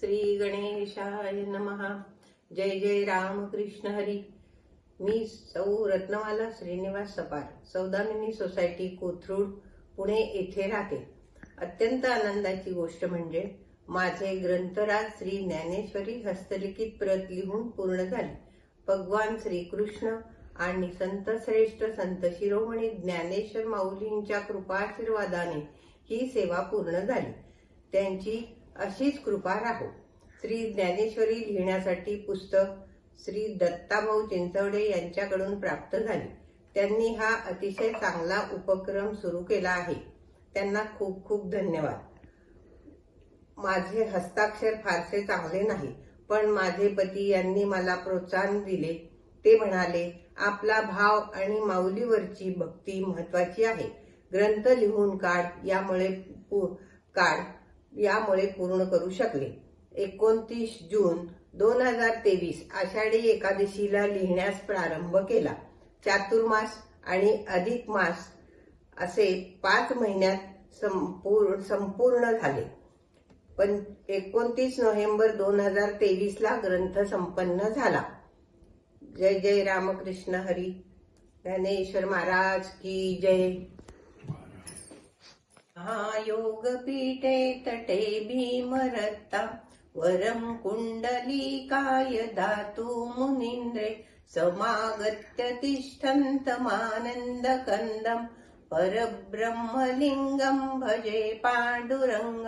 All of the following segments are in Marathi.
श्री गणेशाय नमहा जय जय रामकृष्ण हरी. मी सौ रत्नमाला श्रीनिवास सपार सौदामिनी सोसायटी कोथरूड पुणे येथे राहते. अत्यंत आनंदाची गोष्ट म्हणजे माझे ग्रंथराज श्री ज्ञानेश्वरी हस्तलिखित प्रत लिहून पूर्ण झाले. भगवान श्रीकृष्ण आणि संत श्रेष्ठ संत शिरोमणी ज्ञानेश्वर माऊलींच्या कृपाशीर्वादाने ही सेवा पूर्ण झाली. त्यांची अशीच कृपा राहो. श्री ज्ञानेश्वरी लिहिण्यासाठी पुस्तक श्री दत्ताभाऊ चिंचवडे यांच्याकडून प्राप्त झाली. त्यांनी हा अतिशय चांगला उपक्रम सुरू केला आहे. त्यांना खूप खूप धन्यवाद. माझे हस्ताक्षर फारसे चांगले नाही पण माझे पती यांनी मला प्रोत्साहन दिले. ते म्हणाले आपला भाव आणि माऊलीवरची भक्ती महत्वाची आहे. ग्रंथ लिहून काढ यामुळे पू- काढ. यामुळे पूर्ण करू शकले. एकोणतीस जून दोन हजार तेवीस आषाढी एकादशीला लिहिण्यास प्रारंभ केला. चातुर्मास आणि अधिक मास असे पाच महिन्यात संपूर्ण संपूर्ण झाले. पण एकोणतीस नोव्हेंबर दोन हजार तेवीसला ग्रंथ संपन्न झाला. जय जय रामकृष्ण हरी. ज्ञानेश्वर महाराज की जय. महायोगपीठे तटे भीमरत्ता वरं कुण्डलीकाय धातु मुनीन्द्रे समागत्य तिष्ठन्तमानन्दकन्दम् परब्रह्मलिङ्गम् भजे पाण्डुरङ्ग।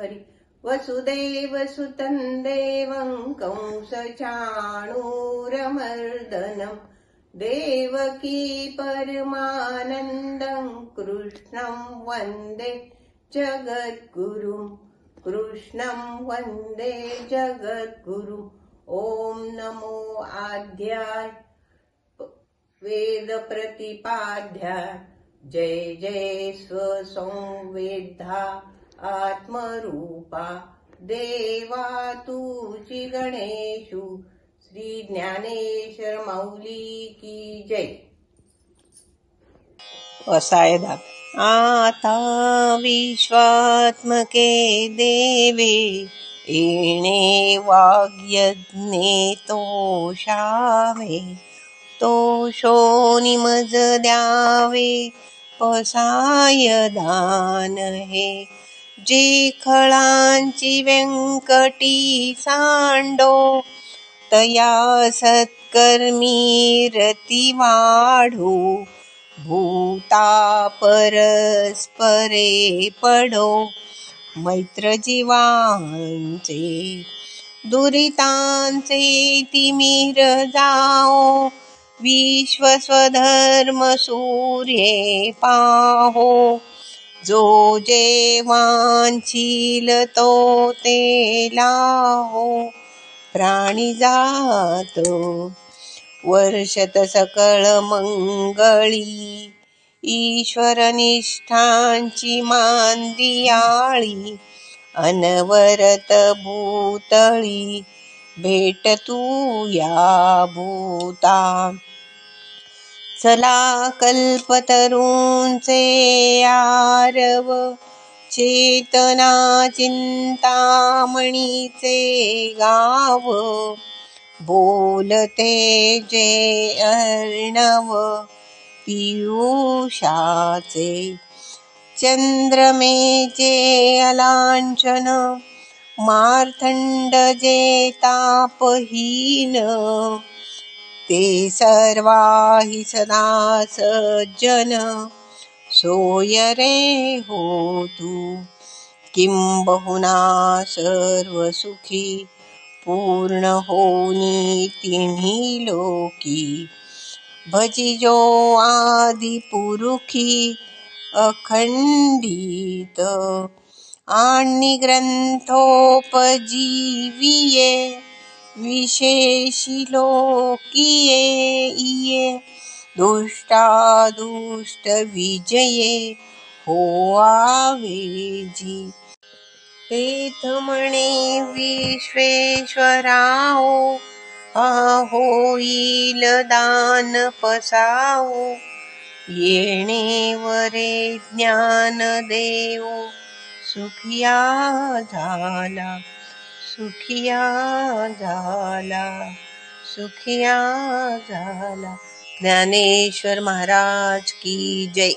हरि वसुदेवसुतम् देवम् कंसचाणूरमर्दनम् देवकी परमानन्दं कृष्णं वन्दे जगद्गुरुं कृष्णं वन्दे जगद्गुरुम् ॐ नमो आध्याय वेदप्रतिपाध्याय जय जय स्वसंवेद्धा आत्मरूपा। देवा तुचि गणेशु श्री ज्ञानेश्वर माऊली की जय. वसायदात आता विश्वात्मके देवे येणे वाग्यज्ञे तोषावे तोषो निमज द्यावे पसाय दान हे. जे खळांची व्यंकटी सांडो तया सत्कर्मी रती वाढू. भूता परस्परे पडो. मैत्र जीवांचे दुरितांचे तिमिर जाओ. विश्वस्वधर्म सूर्ये पाहो. जो जे वांछील तो ते लाहो. प्राणी जात. वर्षत सकळ मंगळी. ईश्वरनिष्ठांची मांदियाळी अनवरत भूतळी. भेट तू या भूता. चला कल्पतरूंचे आरव. चेतना चिंतामणीचे गाव. बोलते जे अर्णव पियुषाचे. चंद्रमेचे अलांचन मार्तंड जे तापहीन. ते सर्वाहि सदा सज्जन. सोय रे हो तू किंबहुना सर्व सुखी पूर्ण होनी तिन्ही लोकी। भजिजो आदि पुरुखी अखंडित। आणि ग्रंथोपजीविये विशेषी लोकिये इये। दुष्टादुष्ट विजये हो आवेजी. हेत म्हणे विश्वेश्वराओ हा होईल दान पसाओ. येणे वरे ज्ञान देव सुखिया झाला सुखिया झाला सुखिया झाला. ज्ञानेश्वर महाराज की जय.